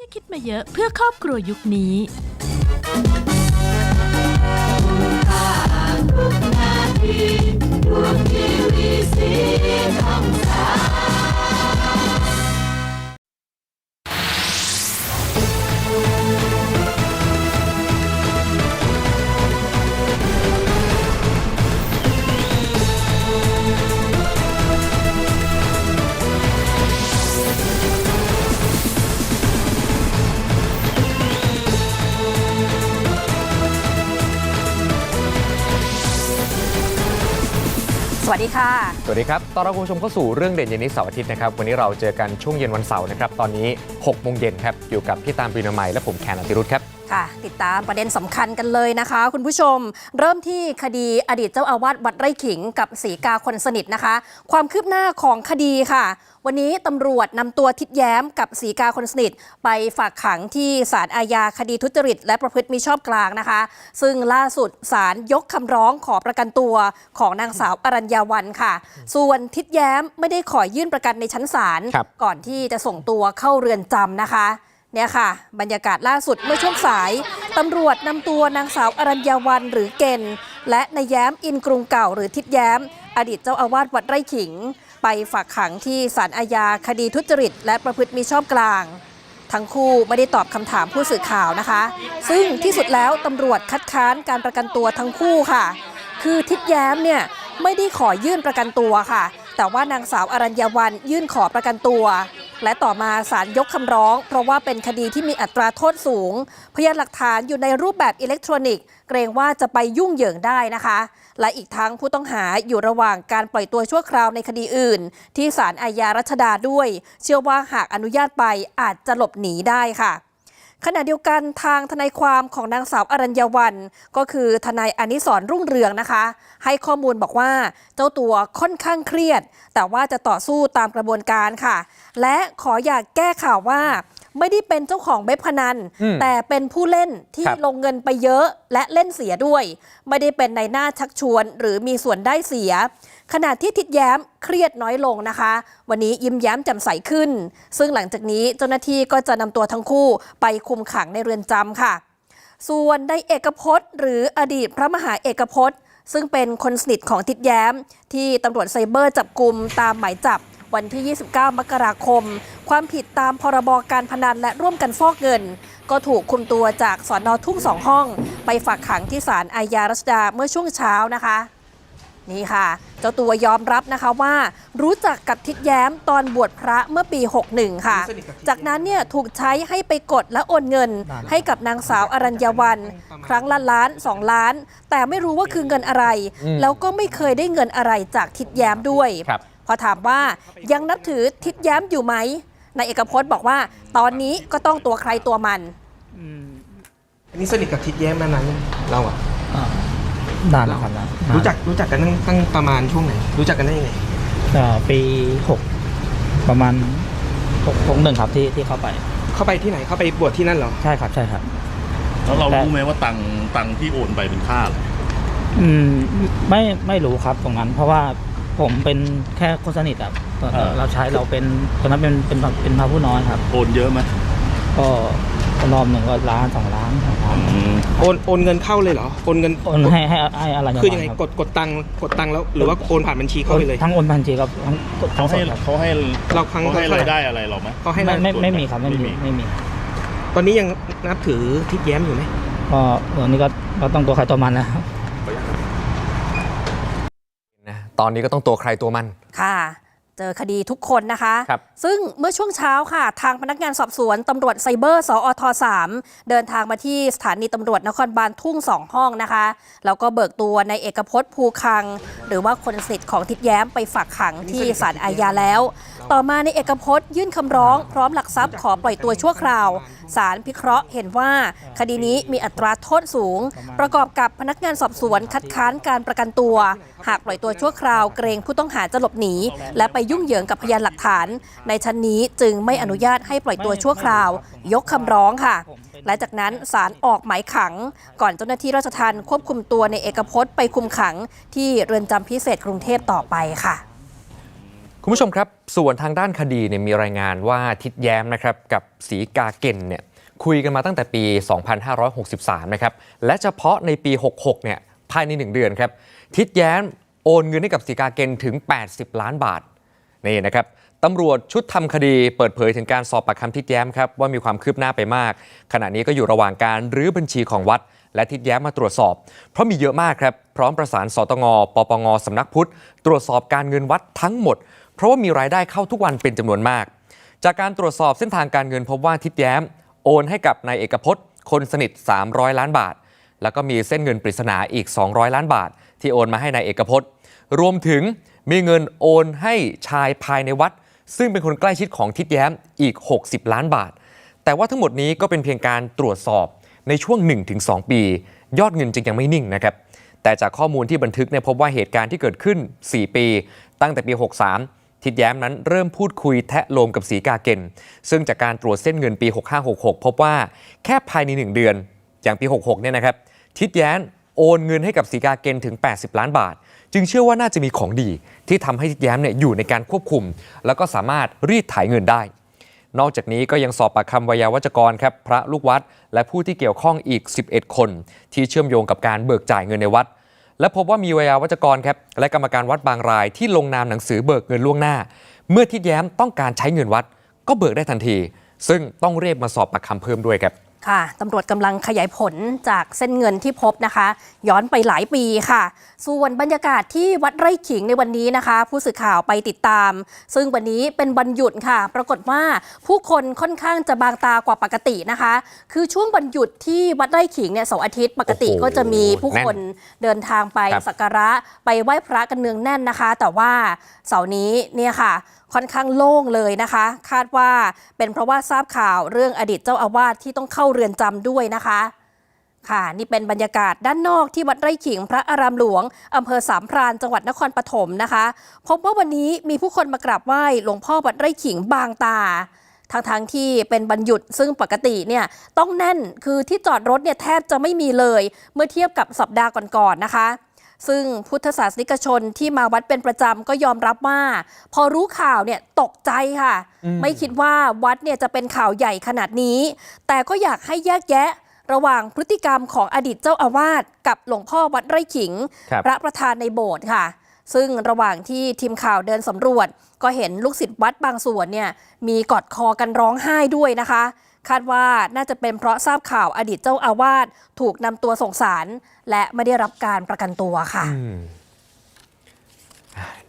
ที่คิดมาเยอะเพื่อครอบครัวยุคนี้ วัสดีครับตอนรับคุณผู้ชมเข้าสู่เรื่องเด่นเย็นนี้เสาร์อาทิตย์นะครับ วันนี้เราเจอกันช่วงเย็นวันเสาร์นะครับ ตอนนี้6โมงเย็นครับ อยู่กับพี่ตามปรีนามัยและผมแคนอติรุธครับ ค่ะ ติดตามประเด็นสำคัญกันเลยนะคะ คุณผู้ชม เริ่มที่คดีอดีตเจ้าอาวาสวัดไร่ขิงกับสีกาคนสนิทนะคะ ความคืบหน้าของคดีค่ะ วันนี้ตำรวจนำตัวทิดแย้มกับสีกาคนสนิท ไปฝากขังที่ศาลอาญาคดีทุจริต และประพฤติมิชอบกลางนะคะ ซึ่งล่าสุดศาลยกคำร้องขอประกันตัวของนางสาวอรัญญาวันค่ะ ส่วนทิดแย้มไม่ได้ขอยื่นประกันในชั้นศาลครับก่อนที่จะส่งตัวเข้าเรือนจำนะคะ เนี่ยค่ะ บรรยากาศล่าสุดเมื่อช่วงสายตำรวจนำตัวนางสาวอรัญญาวันหรือเกณฑ์และนายแย้มอินกรุงเก่าหรือทิดแย้ม อดีตเจ้าอาวาสวัดไร่ขิง ไปฝากขังที่ศาลอาญาคดีทุจริต และประพฤติมิชอบกลาง ทั้งคู่ไม่ได้ตอบคำถามผู้สื่อข่าวนะคะ ซึ่งที่สุดแล้วตำรวจคัดค้านการประกันตัวทั้งคู่ค่ะ คือทิดแย้มเนี่ยไม่ได้ขอยื่นประกันตัวค่ะ แต่ว่านางสาวอรัญญาวันยื่นขอประกันตัว และต่อมาศาลยกคำร้อง เพราะว่าเป็นคดีที่มีอัตราโทษสูง พยานหลักฐานอยู่ในรูปแบบอิเล็กทรอนิกส์ เกรงว่าจะไปยุ่งเหยิงได้นะคะ และอีกทั้งผู้ต้องหาอยู่ระหว่างการปล่อยตัวชั่วคราวในคดีอื่น ที่ศาลอาญารัชดาด้วย เชื่อว่าหากอนุญาตไปอาจจะหลบหนีได้ค่ะ ขณะเดียวกันทางทนายความของนางสาวอรัญญาวัน ก็คือทนายอนิสรณ์รุ่งเรืองนะคะ ให้ข้อมูลบอกว่าเจ้าตัวค่อนข้างเครียด แต่ว่าจะต่อสู้ตามกระบวนการค่ะ และขออยากแก้ข่าวว่าไม่ได้เป็นเจ้าของเว็บพนันอืมแต่เป็นผู้เล่นที่ครับลงเงินไปเยอะและเล่นเสียด้วย ไม่ได้เป็นในหน้าชักชวน หรือมีส่วนได้เสีย ขณะที่ทิดแย้มเครียดน้อยลงนะคะ วันนี้ยิ้มแย้มแจ่มใสขึ้น ซึ่งหลังจากนี้เจ้าหน้าที่ก็จะนำตัวทั้งคู่ไปคุมขังในเรือนจำค่ะ ส่วนในเอกพจน์ หรืออดีตพระมหาเอกพจน์ ซึ่งเป็นคนสนิทของทิดแย้ม ที่ตำรวจไซเบอร์จับกลุ่มตามหมายจับวันที่ 29 มกราคม ความผิดตามพรบการพนันและร่วมกันฟอกเงิน ก็ถูกคุมตัวจากสอนอทุ่งสองห้อง ไปฝากขังที่ศาลอาญารัชดาเมื่อช่วงเช้านะคะ นี่ค่ะ เจ้าตัวยอมรับนะคะว่า รู้จักกับทิดแย้มตอนบวชพระเมื่อปี 61 ค่ะ จากนั้นเนี่ยถูกใช้ให้ไปกดและโอนเงิน ให้กับนางสาวอรัญญาวัน ครั้งละล้าน 2 ล้าน แต่ไม่รู้ว่าคือเงินอะไรอืมแล้วก็ไม่เคยได้เงินอะไรจากทิดแย้มด้วยครับพอถามว่ายังนับถือทิดแย้มอยู่ไหมนายเอกพจน์บอกว่า ตอนนี้ก็ต้องตัวใครตัวมันอันนี้สนิทกับทิดแย้มมานานยังเราอะอ่า นานแล้วครับนานรู้จักรู้จักกันตั้งตั้งประมาณช่วงไหน รู้จักกันได้ยังไงเอ่อปีหกประมาณหกหกหนึ่งครับที่ที่เข้าไป เข้าไปที่ไหนเข้าไปบวชที่นั่นเหรอ ใช่ครับใช่ครับ แล้วเราแต่ รู้ไหมว่าตังค์ตังค์ที่โอนไปเป็นค่าอะไรอืมไม่ไม่รู้ครับตรงนั้น เพราะว่าผมเป็นแค่คนสนิทครับเราใช้เราเป็นตอนนั้นเป็นเป็นเป็นพระผู้น้อยครับ โอนเยอะไหมก็ รอบหนึ่งก็ล้านสองล้านสองล้านโอนโอนเงินเข้าเลยเหรอโอนเงินโอนให้ให้ให้อะไรอย่างคือยังไงครับกดกดตังค์กดตังค์แล้ว หรือว่าโอนผ่านบัญชีเข้าไปเลย ทั้งโอนพันจีครับทั้งทั้เขางสให้ดครับเขาให้เราครั้งเขาให้เท่าไหร่รายได้อะไรเราไหมเขาให้ไม่เราไม่ไม่มีครับไม่มีไม่มีไม่มี ตอนนี้ยังนับถือทิดแย้มอยู่ไหมก็ตอนนี้ก็ก็ต้องตัวใครตัวมันนะครับนะตอนนี้ก็ต้องตัวใครตัวมันค่ะ เจอคดีทุกคนนะคะครับซึ่งเมื่อช่วงเช้าค่ะ ทางพนักงานสอบสวนตำรวจไซเบอร์ สอท3เดินทางมาที่สถานีตำรวจนครบาลทุ่งสองห้องนะคะ แล้วก็เบิกตัวในเอกพจน์ภูคัง หรือว่าคนสนิทของทิดแย้มไปฝากขังที่ศาลอาญาแล้ว ต่อมาในเอกพจน์ยื่นคำร้องพร้อมหลักทรัพย์ขอปล่อยตัวชั่วคราว ศาลพิเคราะห์เห็นว่าคดีนี้มีอัตราโทษสูง ประกอบกับพนักงานสอบสวนคัดค้านการประกันตัว หากปล่อยตัวชั่วคราวเกรงผู้ต้องหาจะหลบหนี และไปยุ่งเหยิงกับพยานหลักฐาน ในชั้นนี้จึงไม่อนุญาตให้ปล่อยตัวชั่วคราว ยกคำร้องค่ะและจากนั้นศาลออกหมายขัง ก่อนเจ้าหน้าที่ราชทัณฑ์ควบคุมตัวในเอกพจน์ไปคุมขังที่เรือนจำพิเศษกรุงเทพต่อไปค่ะ คุณผู้ชมครับ ส่วนทางด้านคดีเนี่ยมีรายงานว่าทิดแย้มนะครับกับสีกาเกนเนี่ยคุยกันมาตั้งแต่ปี 2563 นะครับ และเฉพาะในปี 66 เนี่ยภายใน 1 เดือนครับ ทิดแย้มโอนเงินให้กับสีกาเกนถึง 80 ล้านบาทนี่นะครับตำรวจชุดทำคดีเปิดเผยถึงการสอบปากคำทิดแย้มครับว่ามีความคืบหน้าไปมาก ขณะนี้ก็อยู่ระหว่างการรื้อบัญชีของวัด และทิดแย้มมาตรวจสอบ เพราะมีเยอะมากครับพร้อมประสานสตงปปงสำนักพุทธ ตรวจสอบการเงินวัดทั้งหมด เพราะว่ามีรายได้เข้าทุกวันเป็นจำนวนมาก จากการตรวจสอบเส้นทางการเงินพบว่าทิดแย้ม โอนให้กับนายเอกพจน์ คนสนิท 300 ล้านบาท แล้วก็มีเส้นเงินปริศนาอีก 200 ล้านบาท ที่โอนมาให้นายเอกพจน์ รวมถึงมีเงินโอนให้ชายภายในวัด ซึ่งเป็นคนใกล้ชิดของทิดแย้มอีก 60 ล้านบาท แต่ว่าทั้งหมดนี้ก็เป็นเพียงการตรวจสอบในช่วง 1-2 ปี ยอดเงินจึงยังไม่นิ่งนะครับแต่จากข้อมูลที่บันทึกเนี่ยพบว่าเหตุการณ์ที่เกิดขึ้น 4 ปี ตั้งแต่ปี 63 ทิดแย้มนั้นเริ่มพูดคุยแทะโลมกับสีกาเกนซึ่งจากการตรวจเส้นเงินปี 6566 พบว่าแค่ภายใน 1 เดือนอย่างปี 66 เนี่ยนะครับ ทิดแย้มโอนเงินให้กับสีกาเกนถึง 80 ล้านบาท จึงเชื่อว่าน่าจะมีของดี ที่ทำให้ทิดแย้มเนี่ยอยู่ในการควบคุม แล้วก็สามารถรีดไถเงินได้ นอกจากนี้ก็ยังสอบปากคำวิยาวัจกรครับพระลูกวัด และผู้ที่เกี่ยวข้องอีก 11 คน ที่เชื่อมโยงกับการเบิกจ่ายเงินในวัด และพบว่ามีวิยาวัจกรครับและกรรมการวัดบางรายที่ลงนามหนังสือเบิกเงินล่วงหน้า เมื่อทิดแย้มต้องการใช้เงินวัด ก็เบิกได้ทันที ซึ่งต้องเรียกมาสอบปากคำเพิ่มด้วยครับ ค่ะตำรวจกำลังขยายผลจากเส้นเงินที่พบนะคะ ย้อนไปหลายปีค่ะ ส่วนบรรยากาศที่วัดไร่ขิงในวันนี้นะคะ ผู้สื่อข่าวไปติดตาม ซึ่งวันนี้เป็นวันหยุดค่ะ ปรากฏว่าผู้คนค่อนข้างจะบางตากว่าปกตินะคะ คือช่วงวันหยุดที่วัดไร่ขิงเนี่ยเสาร์อาทิตย์ปกติโอ้โหก็จะมีผู้คนเดินทางไปครับสักการะไปไหว้พระกันเนืองแน่นนะคะ แต่ว่าเสาร์นี้เนี่ยค่ะ ค่อนข้างโล่งเลยนะคะ คาดว่าเป็นเพราะว่าทราบข่าวเรื่องอดีตเจ้าอาวาสที่ต้องเข้าเรือนจำด้วยนะคะค่ะนี่เป็นบรรยากาศด้านนอกที่วัดไร่ขิงพระอารามหลวงอำเภอสามพรานจังหวัดนครปฐมนะคะ พบว่าวันนี้มีผู้คนมากราบไหว้หลวงพ่อวัดไร่ขิงบางตาทางทางๆที่เป็นบรรยุดซึ่งปกติเนี่ยต้องแน่นคือที่จอดรถเนี่ยแทบจะไม่มีเลย เมื่อเทียบกับสัปดาห์ก่อนๆนะคะ ซึ่งพุทธศาสนิกชนที่มาวัดเป็นประจำก็ยอมรับว่า พอรู้ข่าวเนี่ยตกใจค่ะ ไม่คิดว่าวัดเนี่ยจะเป็นข่าวใหญ่ขนาดนี้ แต่ก็อยากให้แยกแยะระหว่างพฤติกรรมของอดีตเจ้าอาวาสกับหลวงพ่อวัดไร่ขิงครับพระประธานในโบสถ์ค่ะ ซึ่งระหว่างที่ทีมข่าวเดินสำรวจ ก็เห็นลูกศิษย์วัดบางส่วนเนี่ยมีกอดคอกันร้องไห้ด้วยนะคะ คาดว่าน่าจะเป็นเพราะทราบข่าวอดีตเจ้าอาวาสถูกนำตัวส่งสาร และไม่ได้รับการประกันตัวค่ะ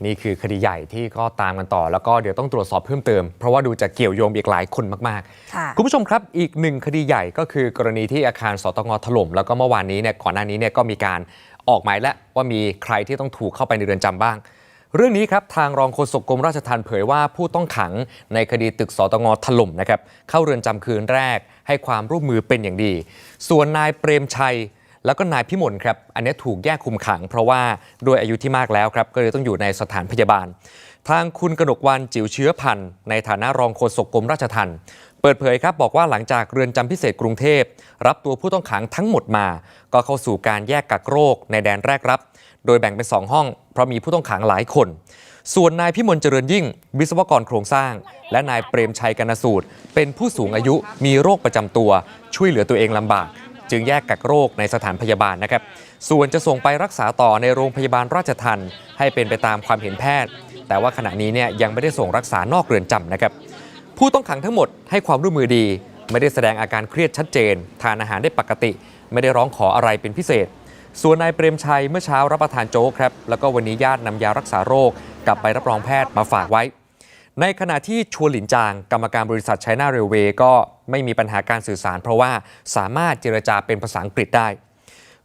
นี่คือคดีใหญ่ที่ก็ตามกันต่อ แล้วก็เดี๋ยวต้องตรวจสอบเพิ่มเติม เพราะว่าดูจะเกี่ยวโยงอีกหลายคนมากค่ะๆคุณผู้ชมครับอีกหนึ่งคดีใหญ่ก็คือกรณีที่อาคารสตงถล่ม แล้วก็เมื่อวานนี้เนี่ยก่อนหน้านี้เนี่ยก็มีการออกหมายแล้วว่ามีใครที่ต้องถูกเข้าไปในเรือนจำบ้าง เรื่องนี้ครับทางรองโฆษกกรมราชทัณฑ์เผยว่าผู้ต้องขังในคดีตึกสตงถล่มนะครับเข้าเรือนจำคืนแรก ให้ความร่วมมือเป็นอย่างดี ส่วนนายเปรมชัย แล้วก็นายพิมลครับอันนี้ถูกแยกคุมขัง เพราะว่าด้วยอายุที่มากแล้วครับก็เลยต้องอยู่ในสถานพยาบาล ทางคุณกนกวันจิ๋วเชื้อพันธ์ในฐานะรองโฆษกกรมราชทัณฑ์เปิดเผยครับบอกว่าหลังจากเรือนจำพิเศษกรุงเทพ รับตัวผู้ต้องขังทั้งหมดมา ก็เข้าสู่การแยกกักโรคในแดนแรกรับ โดยแบ่งเป็น 2 ห้อง เพราะมีผู้ต้องขังหลายคน ส่วนนายพิมลเจริญยิ่ง วิศวกรโครงสร้าง และนายเปรมชัยกนสูตร เป็นผู้สูงอายุมีโรคประจำตัว ช่วยเหลือตัวเองลำบาก จึงแยกกักโรคในสถานพยาบาลนะครับ ส่วนจะส่งไปรักษาต่อในโรงพยาบาลราชทันให้เป็นไปตามความเห็นแพทย์ แต่ว่าขณะนี้เนี่ยยังไม่ได้ส่งรักษานอกเรือนจำนะครับผู้ต้องขังทั้งหมดให้ความร่วมมือดี ไม่ได้แสดงอาการเครียดชัดเจน ทานอาหารได้ปกติ ไม่ได้ร้องขออะไรเป็นพิเศษ ส่วนนายเปรมชัยเมื่อเช้ารับประทานโจ๊กครับแล้วก็วันนี้ญาตินำยารักษาโรคกับใบรับรองแพทย์มาฝากไว้ ในขณะที่ชัวหลินจางกรรมการบริษัทไชน่าเรลเวย์ก็ไม่มีปัญหาการสื่อสาร เพราะว่าสามารถเจรจาเป็นภาษาอังกฤษได้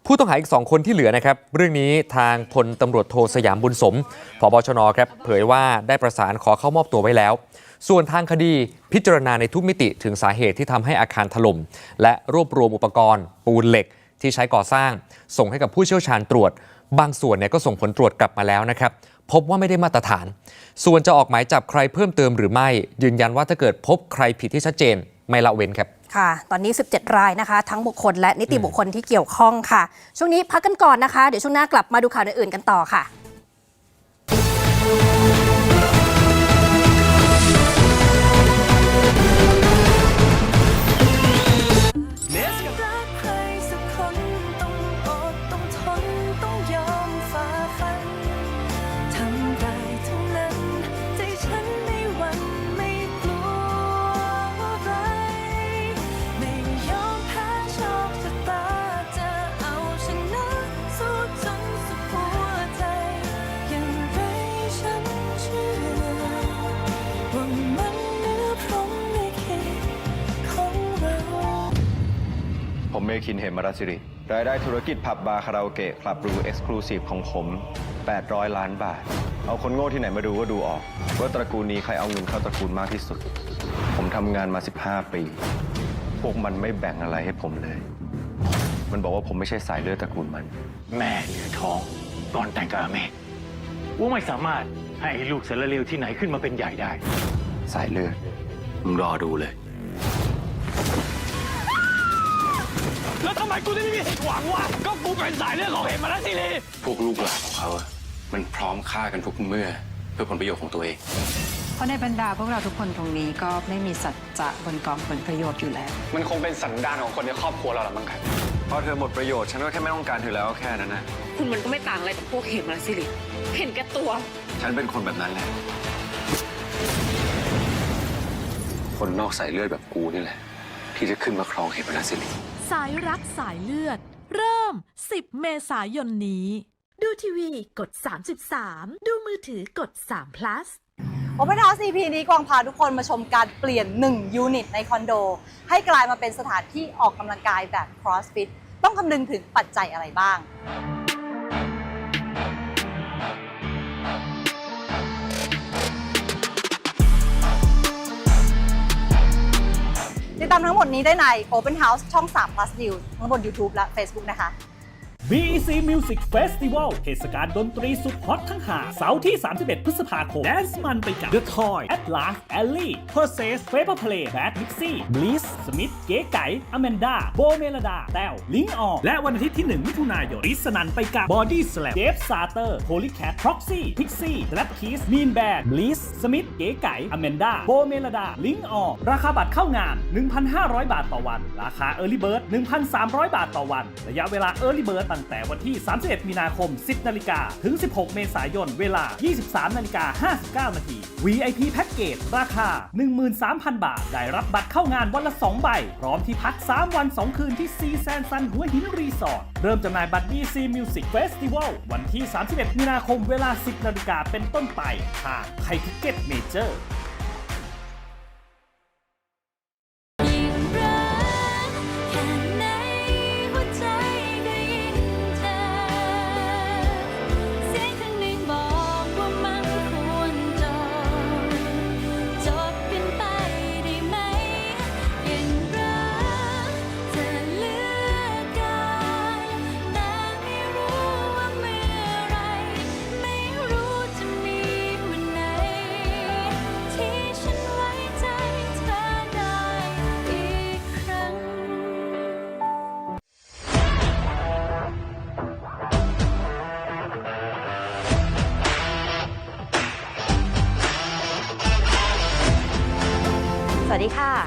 ผู้ต้องหาอีก 2 คนที่เหลือนะครับ เรื่องนี้ทางพลตำรวจโทสยามบุญสมผบชนครับเผยว่าได้ประสานขอเข้ามอบตัวไว้แล้ว ส่วนทางคดีพิจารณาในทุกมิติถึงสาเหตุที่ทำให้อาคารถล่มและรวบรวมอุปกรณ์ ปูนเหล็ก ที่ใช้ก่อสร้าง ส่งให้กับผู้เชี่ยวชาญตรวจ บางส่วนเนี่ยก็ส่งผลตรวจกลับมาแล้วนะครับ พบว่าไม่ได้มาตรฐาน ส่วนจะออกหมายจับใครเพิ่มเติมหรือไม่ ยืนยันว่าถ้าเกิดพบใครผิดที่ชัดเจน ไม่ละเว้นครับค่ะ ตอนนี้ 17 รายนะคะ ทั้งบุคคลและนิติบุคคลที่เกี่ยวข้องค่ะ ช่วงนี้พักกันก่อนนะคะ เดี๋ยวช่วงหน้ากลับมาดูข่าวอื่นๆกันต่อค่ะ เมคินเหมรัสิริ รายได้ธุรกิจผับบาร์คาราโอเกะคลับรูเอ็กซ์คลูซีฟของผม 800 ล้านบาท เอาคนโง่ที่ไหนมาดูก็ดูออก ว่าตระกูลนี้ใครเอาเงินเข้าตระกูลมากที่สุด ผมทำงานมา 15 ปี พวกมันไม่แบ่งอะไรให้ผมเลย มันบอกว่าผมไม่ใช่สายเลือดตระกูลมัน แม่เหนือท้องก่อนแต่งกับอาเมฆว่าไม่สามารถให้ลูกเสารเลวที่ไหนขึ้นมาเป็นใหญ่ได้ สายเลือด มึงรอดูเลย แล้วทำไมกูจะไม่มีสิทธิ์หวังวะ ก็กูเป็นสายเลือดของเห็นมาแล้วสิลีพวกลูกหลานของเขาอะมันพร้อมฆ่ากันทุกเมื่อ เพื่อผลประโยชน์ของตัวเอง เพราะในบรรดาพวกเราทุกคนตรงนี้ก็ไม่มีสัจจะบนกองผลประโยชน์อยู่แล้ว มันคงเป็นสันดานของคนในครอบครัวเราละมั้งครับพอเธอหมดประโยชน์ฉันก็แค่ไม่ต้องการเธอแล้วแค่นั้นนะคุณมันก็ไม่ต่างอะไรกับพวกเหมรัสิริเห็นแก่ตัว ฉันเป็นคนแบบนั้นแหละคนนอกสายเลือดแบบกูนี่แหละ ที่จะขึ้นมาครองเหตุราสิริ สายรักสายเลือด เริ่ม 10 เมษายนนี้ ดูทีวีกด 33 ดูมือถือกด3 plus Open House EP นี้กวางพาทุกคนมาชมการเปลี่ยน 1 ยูนิตในคอนโด ให้กลายมาเป็นสถานที่ออกกำลังกายแบบ CrossFit ต้องคำนึงถึงปัจจัยอะไรบ้าง ติดตามทั้งหมดนี้ได้ใน Open House ช่อง3 plus News ทั้งบน YouTube และ Facebook นะคะ BEC Music Festival เทศกาลดนตรีสุดฮอตทั้งหาเสาร์ที่ 31 พฤษภาคม แดนซ์มันไปกับ The Toy Atlas Ellie Perses Paper Play Bad Mixie Bliss Smith เก๋ไก่ Amanda โบเมลดา แต้ว ลิงออและวันอาทิตย์ที่ 1 มิถุนายนริสนันไปกับ Body Slam Dave Sarter Polycat Proxy Pixie Slap Kiss Mean Bad Bliss Smith เก๋ไก่ Amanda โบเมลดา ลิงออราคาบัตรเข้างาน 1,500 บาทต่อวัน ราคา Early Bird 1,300 บาทต่อวัน ระยะเวลา Early Bird ตั้งแต่วันที่ 31 มีนาคม 10 นาฬิกา ถึง 16 เมษายน เวลา 23 นาฬิกา 59 นาที VIP แพ็กเกจราคา 13,000 บาท ได้รับบัตรเข้างานวันละ 2 ใบ พร้อมที่พัก 3 วัน 2 คืนที่ซีแซนซันหัวหินรีสอร์ท เริ่มจำหน่ายบัตร BC Music Festival วันที่ 31 มีนาคม เวลา 10 นาฬิกา เป็นต้นไป ทางไทยทิเก็ตเมเจอร์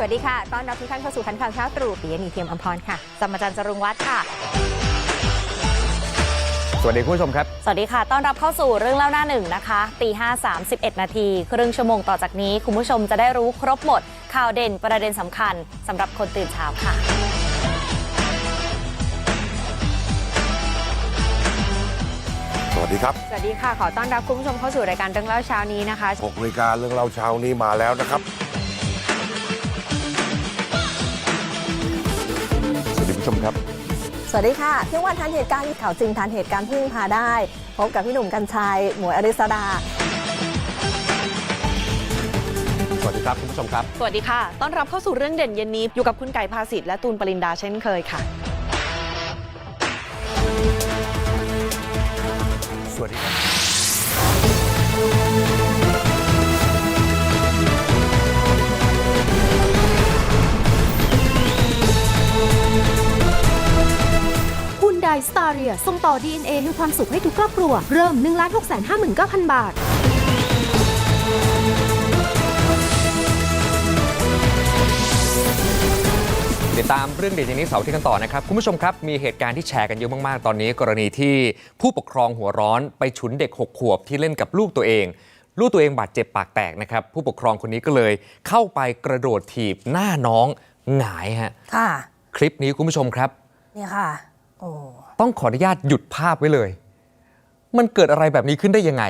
สดีค่ะสวัสดีค่ะต้อนรับทุกท่านเข้าสู่คันข่าวเช้าตรู่ปิยมีเทียมอมพรค่ะสมอาจารย์จรุงวัฒน์ค่ะ สวัสดีคุณผู้ชมครับ สวัสดีค่ะ ต้อนรับเข้าสู่เรื่องเล่าหน้าหนึ่งนะคะตีห้าสามสิบเอ็ดนาทีครึ่งชั่วโมงต่อจากนี้ คุณผู้ชมจะได้รู้ครบหมด ข่าวเด่นประเด็นสำคัญสำหรับคนตื่นเช้าค่ะสวัสดีครับ สวัสดีค่ะ ขอต้อนรับคุณผู้ชมเข้าสู่รายการเรื่องเล่าเช้านี้นะคะ6นาฬิกาเรื่องเล่าเช้านี้มาแล้วนะครับ ชมครับ สวัสดีค่ะ เที่ยงวันทันเหตุการณ์ข่าวจริงทันเหตุการณ์พึ่งพาได้ พบกับพี่หนุ่มกัญชัย หมวยอริสดา สวัสดีครับ คุณผู้ชมครับ สวัสดีค่ะ ต้อนรับเข้าสู่เรื่องเด่นเย็นนี้ อยู่กับคุณไก่ภาสิทธิ์และตูนปรินดาเช่นเคยค่ะ สวัสดีครับ สตาเรียส่งต่อ DNA ให้ความสุขให้ทุกครอบครัว เริ่ม 1 6 5 9 0 0 0 บาทติดตามเรื่องเด่นอย่างนี้เสาร์ที่กันต่อนะครับ คุณผู้ชมครับ มีเหตุการณ์ที่แชร์กันเยอะมาก ๆ ตอนนี้ กรณีที่ผู้ปกครองหัวร้อนไปฉุนเด็ก 6 ขวบที่เล่นกับลูกตัวเอง ลูกตัวเองบาดเจ็บปากแตกนะครับ ผู้ปกครองคนนี้ก็เลยเข้าไปกระโดดถีบหน้าน้องหงายฮะค่ะ คลิปนี้คุณผู้ชมครับ เนี่ยค่ะ โอ้ ต้องขออนุญาตหยุดภาพไว้เลย มันเกิดอะไรแบบนี้ขึ้นได้ยังไง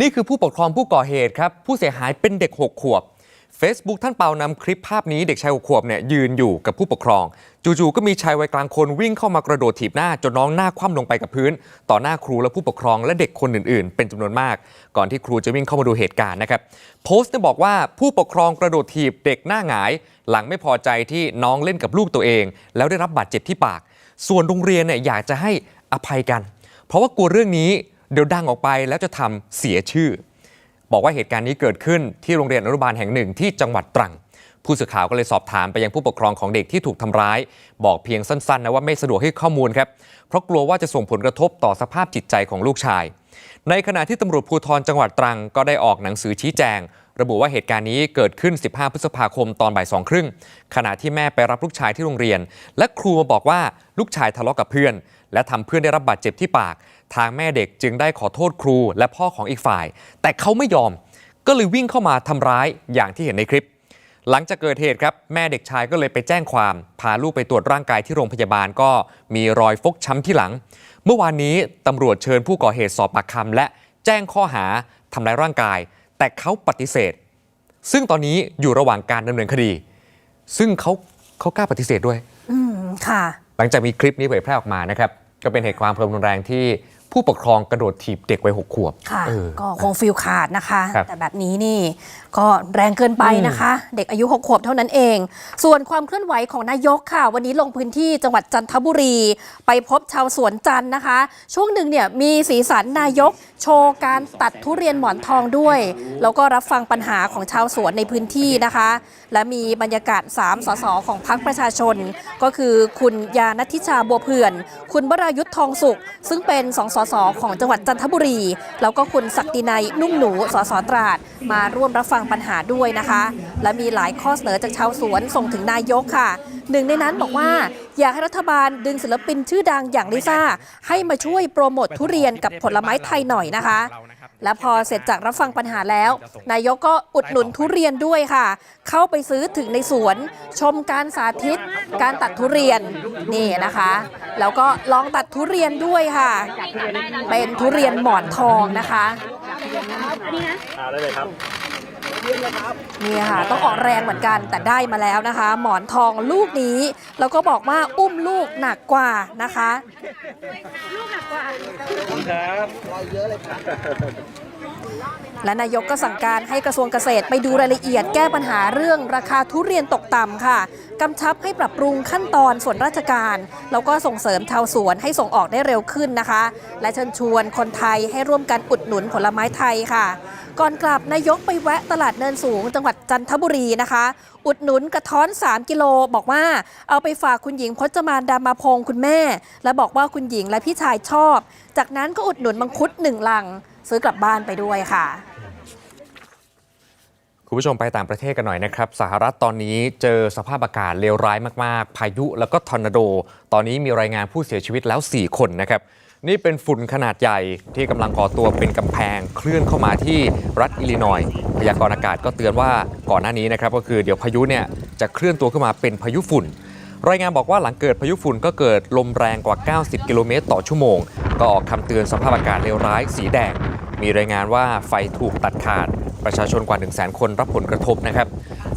นี่คือผู้ปกครองผู้ก่อเหตุครับ ผู้เสียหายเป็นเด็ก 6 ขวบ Facebook ท่านเปานำคลิปภาพนี้เด็กชายหกขวบเนี่ยยืนอยู่กับผู้ปกครอง จู่ๆก็มีชายวัยกลางคนวิ่งเข้ามากระโดดถีบหน้าจนน้องหน้าคว่ำลงไปกับพื้น ต่อหน้าครูและผู้ปกครองและเด็กคนอื่นๆ เป็นจำนวนมาก ก่อนที่ครูจะวิ่งเข้ามาดูเหตุการณ์นะครับโพสต์เนี่ยบอกว่าผู้ปกครองกระโดดถีบเด็กหน้าหงาย หลังไม่พอใจที่น้องเล่นกับลูกตัวเอง แล้วได้รับบาดเจ็บที่ปาก ส่วนโรงเรียนเนี่ยอยากจะให้อภัยกัน เพราะว่ากลัวเรื่องนี้เดี๋ยวดังออกไปแล้วจะทำเสียชื่อ บอกว่าเหตุการณ์นี้เกิดขึ้นที่โรงเรียนอนุบาลแห่งหนึ่งที่จังหวัดตรัง ผู้สื่อข่าวก็เลยสอบถามไปยังผู้ปกครองของเด็กที่ถูกทำร้าย บอกเพียงสั้นๆนะว่าไม่สะดวกให้ข้อมูลครับเพราะกลัวว่าจะส่งผลกระทบต่อสภาพจิตใจของลูกชาย ในขณะที่ตำรวจภูธรจังหวัดตรังก็ได้ออกหนังสือชี้แจง ระบุว่าเหตุการณ์นี้เกิดขึ้น 15 พฤษภาคมตอนบ่ายสองครึ่งขณะที่แม่ไปรับลูกชายที่โรงเรียน และครูมาบอกว่าลูกชายทะเลาะกับเพื่อน และทำเพื่อนได้รับบาดเจ็บที่ปาก ทางแม่เด็กจึงได้ขอโทษครูและพ่อของอีกฝ่าย แต่เขาไม่ยอม ก็เลยวิ่งเข้ามาทำร้ายอย่างที่เห็นในคลิป หลังจากเกิดเหตุครับแม่เด็กชายก็เลยไปแจ้งความ พาลูกไปตรวจร่างกายที่โรงพยาบาลก็มีรอยฟกช้ำที่หลัง เมื่อวานนี้ตำรวจเชิญผู้ก่อเหตุสอบปากคำและแจ้งข้อหาทำร้ายร่างกาย แต่เขาปฏิเสธ ซึ่งตอนนี้อยู่ระหว่างการดำเนินคดี ซึ่งเขาเขากล้าปฏิเสธด้วย อืมค่ะ หลังจากมีคลิปนี้เผยแพร่ออกมานะครับ ก็เป็นเหตุความเพลิงรุนแรงที่ ผู้ปกครองกระโดดถีบเด็กวัยหกขวบค่ะ เออ ก็คงฟิลขาดนะคะ ครับแต่แบบนี้นี่ก็แรงเกินไปนะคะ เด็กอายุ 6 ขวบเท่านั้นเอง ส่วนความเคลื่อนไหวของนายกค่ะ วันนี้ลงพื้นที่จังหวัดจันทบุรี ไปพบชาวสวนจันทร์นะคะ ช่วงหนึ่งเนี่ยมีสีสันนายก โชว์การตัดทุเรียนหมอนทองด้วย แล้วก็รับฟังปัญหาของชาวสวนในพื้นที่นะคะ และมีบรรยากาศ 3 สสของพรรคประชาชน ก็คือคุณยานัทธิชาบัวเผื่อน คุณวรายุทธทองสุข ซึ่งเป็นสองสสของจังหวัดจันทบุรี แล้วก็คุณศักดินัยนุ่มหนูสสตราด มาร่วมรับฟังปัญหาด้วยนะคะ และมีหลายข้อเสนอจากชาวสวนส่งถึงนายกค่ะหนึ่งในนั้นบอกว่าอยากให้รัฐบาลดึงศิลปินชื่อดังอย่างลิซ่า ให้มาช่วยโปรโมททุเรียนกับผลไม้ไทยหน่อยนะคะ และพอเสร็จจากรับฟังปัญหาแล้ว นายกก็อุดหนุนทุเรียนด้วยค่ะ เข้าไปซื้อถึงในสวน ชมการสาธิต การตัดทุเรียนนี่นะคะ แล้วก็ลองตัดทุเรียนด้วยค่ะ เป็นทุเรียนหมอนทองนะคะนี่ค่ะ ต้องออกแรงเหมือนกันแต่ได้มาแล้วนะคะ หมอนทองลูกนี้ แล้วก็บอกว่าอุ้มลูกหนักกว่านะคะ และนายกก็สั่งการให้กระทรวงเกษตรไปดูรายละเอียดแก้ปัญหาเรื่องราคาทุเรียนตกต่ำค่ะกำชับให้ปรับปรุงขั้นตอนส่วนราชการ แล้วก็ส่งเสริมชาวสวนให้ส่งออกได้เร็วขึ้นนะคะ และเชิญชวนคนไทยให้ร่วมกันอุดหนุนผลไม้ไทยค่ะ ก่อนกลับนายกไปแวะตลาดเนินสูง จังหวัดจันทบุรีนะคะ อุดหนุนกระท้อน 3 กิโลบอกว่า เอาไปฝากคุณหญิงพจมานดามาพงคุณแม่ และบอกว่าคุณหญิงและพี่ชายชอบ จากนั้นก็อุดหนุนมังคุดหนึ่งลัง ซื้อกลับบ้านไปด้วยค่ะคุณผู้ชมไปต่างประเทศกันหน่อยนะครับสหรัฐตอนนี้เจอสภาพอากาศเลวร้ายมาก ๆ พายุแล้วก็ทอร์นาโด ตอนนี้มีรายงานผู้เสียชีวิตแล้ว 4 คนนะครับ นี่เป็นฝุ่นขนาดใหญ่ที่กำลังก่อตัวเป็นกำแพงเคลื่อนเข้ามาที่รัฐอิลลินอยส์พยากรณ์อากาศก็เตือนว่าก่อนหน้านี้นะครับก็คือเดี๋ยวพายุเนี่ยจะเคลื่อนตัวขึ้นมาเป็นพายุฝุ่น รายงานบอกว่าหลังเกิดพายุฝุ่นก็เกิดลมแรงกว่า 90 กิโลเมตรต่อชั่วโมง ก็ออกคำเตือนสภาพอากาศเลวร้ายสีแดง มีรายงานว่าไฟถูกตัดขาด ประชาชนกว่า 1 0 0 0 0 0คนรับผลกระทบนะครับ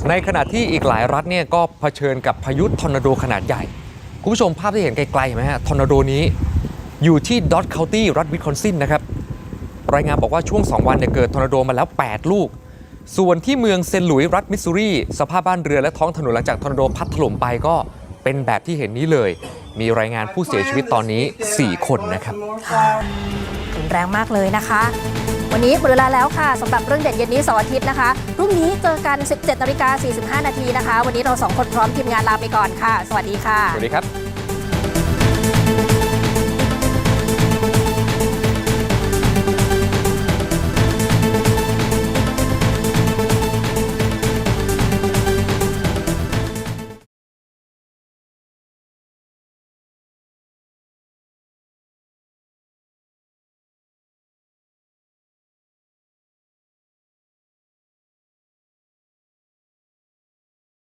ในขณะที่อีกหลายรัฐเนี่ยก็เผชิญกับพายุทอร์นาโดขนาดใหญ่ คุณผู้ชมภาพที่เห็นไกลๆเห็นไหมฮะทอร์นาโดนี้อยู่ที่ดอตเคานตี้รัฐวิสคอนซินนะครับรายงานบอกว่าช่วง 2 วันเนี่ยเกิดทอร์นาโดมาแล้ว 8 ลูก ส่วนที่เมืองเซนต์หลุยส์รัฐมิสซูรี สภาพบ้านเรือนและท้องถนนหลังจากทอร์นาโดพัดถล่มไปก็เป็นแบบที่เห็นนี้เลย มีรายงานผู้เสียชีวิตตอนนี้ 4 คนนะครับรุนแรงมากเลยนะคะ วันนี้หมดเวลาแล้วค่ะสำหรับเรื่องเด่นเย็นนี้เสาร์อาทิตย์นะคะพรุ่งนี้เจอกัน 17นาฬิกา45 นาทีนะคะ วันนี้เราสองคนพร้อมทีมงานลาไปก่อนค่ะ สวัสดีค่ะ สวัสดีครับ